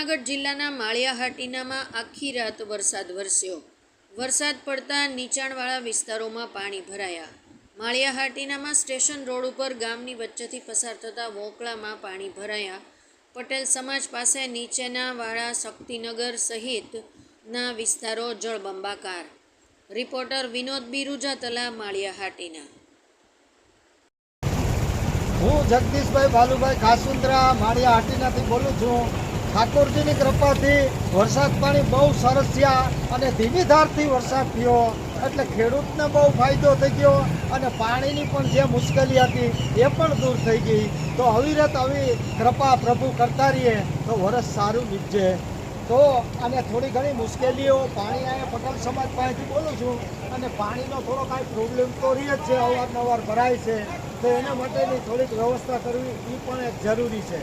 જૂનાગઢ જિલ્લાના માળિયાહાટીનામાં આખી રાત વરસાદ વરસ્યો. વરસાદ પડતા નીચાણવાળા વિસ્તારોમાં પાણી ભરાયા. માળિયાહાટીનામાં સ્ટેશન રોડ ઉપર ગામની વચ્ચેથી પસાર થતા વોકળામાં પાણી ભરાયા. પટેલ સમાજ પાસે નીચેના વાળા શક્તિનગર સહિતના વિસ્તારો જળબંબાકાર. રિપોર્ટર વિનોદ બિરુજા તલા માળિયાહાટીના. હું જગદીશભાઈ ભાલુભાઈ ખાસુંદ્રા માળિયા હાટીનાથી બોલું છું. ઠાકોરજીની કૃપાથી વરસાદ પાણી બહુ સરસ થયા અને ધીમી ધારથી વરસાદ થયો. એટલે ખેડૂતને બહુ ફાયદો થઈ ગયો અને પાણીની પણ જે મુશ્કેલી હતી એ પણ દૂર થઈ ગઈ. તો અવિરત આવી કૃપા પ્રભુ કરતા રહીએ તો વરસ સારું નીપજે. તો અને થોડી ઘણી મુશ્કેલીઓ પાણી અહીંયા પટેલ સમાજ પાસેથી બોલું છું. અને પાણીનો થોડો કાંઈ પ્રોબ્લેમ તો રહી જ છે, અવારનવાર ભરાય છે. તો એના માટેની થોડીક વ્યવસ્થા કરવી એ પણ એક જરૂરી છે.